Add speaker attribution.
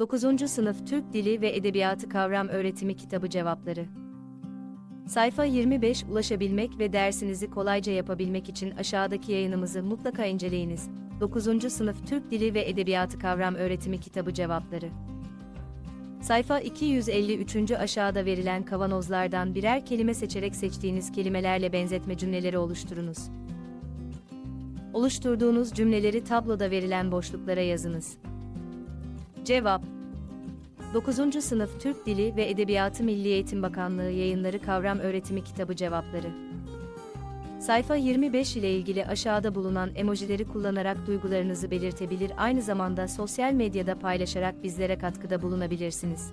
Speaker 1: 9. Sınıf Türk Dili ve Edebiyatı Kavram Öğretimi Kitabı Cevapları Sayfa 25 Ulaşabilmek ve dersinizi kolayca yapabilmek için aşağıdaki yayınımızı mutlaka inceleyiniz. 9. Sınıf Türk Dili ve Edebiyatı Kavram Öğretimi Kitabı Cevapları Sayfa 253. aşağıda verilen kavanozlardan birer kelime seçerek seçtiğiniz kelimelerle benzetme cümleleri oluşturunuz. Oluşturduğunuz cümleleri tabloda verilen boşluklara yazınız. Cevap 9. Sınıf Türk Dili ve Edebiyatı Milli Eğitim Bakanlığı Yayınları Kavram Öğretimi Kitabı Cevapları Sayfa 25 ile ilgili aşağıda bulunan emojileri kullanarak duygularınızı belirtebilir aynı zamanda sosyal medyada paylaşarak bizlere katkıda bulunabilirsiniz.